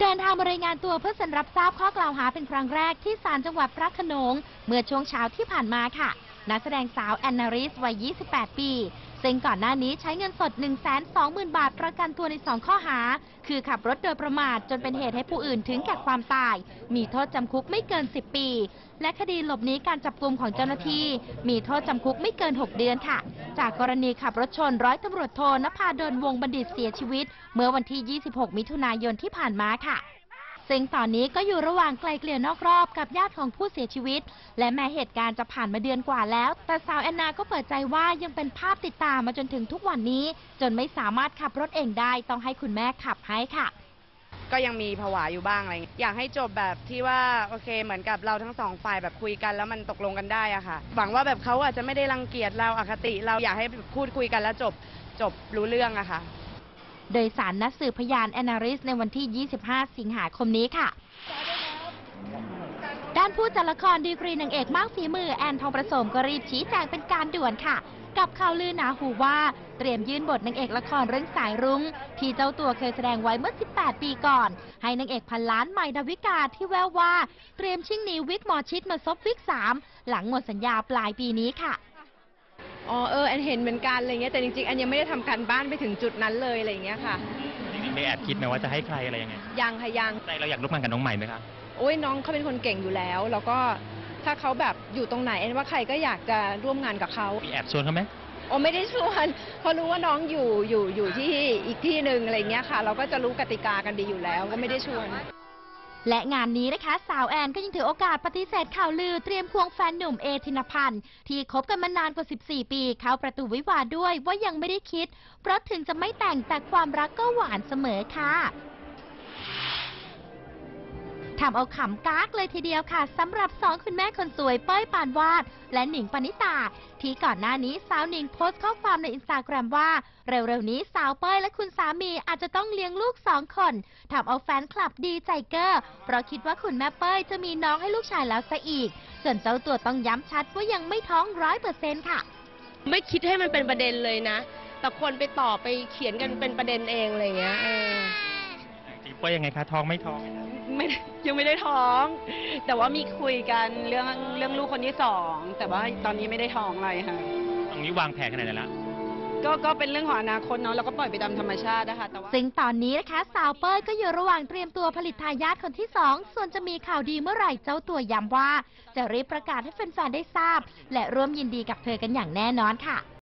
เดินทางมารายงานตัวเพื่อสันรับทราบข้อกล่าวหาเป็นครั้งแรกที่ศาลจังหวัดพระโขนง เมื่อช่วงเช้าที่ผ่านมาค่ะ นักแสดงสาวแอนนาริสวัย 28 ปี ซึ่งก่อนหน้านี้ใช้เงินสด 120,000 บาทประกันตัวใน 2 ข้อหา คือขับรถโดยประมาทจนเป็นเหตุให้ผู้อื่นถึงแก่ความตาย มีโทษจำคุกไม่เกิน 10 ปี และคดีหลบหนีการจับกลุ่มของเจ้าหน้าที่ มีโทษจำคุกไม่เกิน 6 เดือนค่ะ จากกรณีขับรถชนร้อยตำรวจโทนภาดลวงบัณฑิตเสียชีวิต เมื่อวันที่ 26 มิถุนายนที่ผ่านมาค่ะ ซึ่งตอนนี้ก็อยู่ระหว่างไกลเกลี่ยนอกรอบกับญาติของผู้เสียชีวิต และแม้เหตุการณ์จะผ่านมาเดือนกว่าแล้ว แต่สาวแอนนาก็เปิดใจว่ายังเป็นภาพติดตามมาจนถึงทุกวันนี้ จนไม่สามารถขับรถเองได้ต้องให้คุณแม่ขับให้ค่ะ ก็ยังมีผวาอยู่บ้างอะไรอย่างเงี้ยอยากให้จบแบบที่ว่าโอเคเหมือนกับเราทั้งสองฝ่ายแบบคุยกันแล้วมันตกลงกันได้อะค่ะ หวังว่าแบบเขาอาจจะไม่ได้รังเกียจเราอคติ เราอยากให้พูดคุยกันแล้วจบจบรู้เรื่องอะค่ะ โดยสารนัดสืบพยานแอนนาริสในวันที่ 25 สิงหาคมนี้ค่ะ ด้านผู้จัดละครดีกรีนางเอกมากฝีมือแอนทองประสมก็รีบชี้แจงเป็นการด่วนค่ะ กับข่าวลือหนาหูว่าเตรียมยื่นบทนางเอกละครเรื่องสายรุง้ง ที่เจ้าตัวเคยแสดงไว้เมื่อ 18 ปีก่อน ให้นางเอกพันล้านใหม่ดาวิกาที่แววว่า เตรียมชิ่งหนีวิกหมอชิดมาซบวิก 3 หลังหมดสัญญาปลายปีนี้ค่ะ อ๋อเออแอนเห็นเหมือนกันอะไรเงี้ยแต่จริงๆแอนยังไม่ได้ทำการบ้านไปถึงจุดนั้นเลยอะไรเงี้ยค่ะจริงๆได้แอบคิดไหมว่าจะให้ใครอะไรยังไงยังค่ะยัง ใจเราอยากร่วมงานกับน้องใหม่ไหมคะโอ้ยน้องเขาเป็นคนเก่งอยู่แล้ว แล้วก็ถ้าเขาแบบอยู่ตรงไหนแอนว่าใครก็อยากจะร่วมงานกับเขามีแอบชวนเขาไหมโอ้ไม่ได้ชวนเพราะรู้ว่าน้องอยู่อยู่อยู่ที่อีกที่หนึ่งอะไรเงี้ยค่ะ เราก็จะรู้กติกากันดีอยู่แล้วก็ไม่ได้ชวน และงานนี้นะคะ สาวแอนก็ยังถือโอกาสปฏิเสธข่าวลือเตรียมควงแฟนหนุ่มเอธินพันธ์ที่คบกันมานานกว่า 14 ปี เข้าประตูวิวาด้วยว่ายังไม่ได้คิด เพราะถึงจะไม่แต่งแต่ความรักก็หวานเสมอค่ะ ทำเอาขำกากเลยทีเดียวค่ะสำหรับสองคุณแม่คนสวยเป้ยปานวาด และหนิงปณิตา ที่ก่อนหน้านี้สาวหนิงโพสต์ข้อความในอินสตาแกรมว่า เร็วๆนี้สาวเป้ยและคุณสามีอาจจะต้องเลี้ยงลูกสองคนทำเอาแฟนคลับดีใจเกอร์เพราะคิดว่าคุณแม่เป้ยจะมีน้องให้ลูกชายแล้วซะอีกส่วนเจ้าตัวต้องย้ำชัดว่ายังไม่ท้องร้อยเปอร์เซ็นต์ค่ะ ไม่คิดให้มันเป็นประเด็นเลยนะ แต่คนไปต่อไปเขียนกันเป็นประเด็นเองอะไรเงี้ย เออจริงๆเป้ยยังไงคะท้องไม่ท้องไม่ได้ยังไม่ได้ท้อง แต่ว่ามีคุยกันเรื่องเรื่องลูกคนที่สอง แต่ว่าตอนนี้ไม่ได้ท้องอะไรค่ะ ตรงนี้วางแผนขนาดไหนแล้วก็ก็เป็นเรื่องของอนาคตเนาะเราก็ปล่อยไปตามธรรมชาตินะคะแต่ว่าซึ่งตอนนี้นะคะ สาวเป้ยก็อยู่ระหว่างเตรียมตัวผลิตทายาทคนที่2ส่วนจะมีข่าวดีเมื่อไหร่เจ้าตัวย้ำว่า จะรีบประกาศให้แฟนๆได้ทราบ และร่วมยินดีกับเธอกันอย่างแน่นอนค่ะ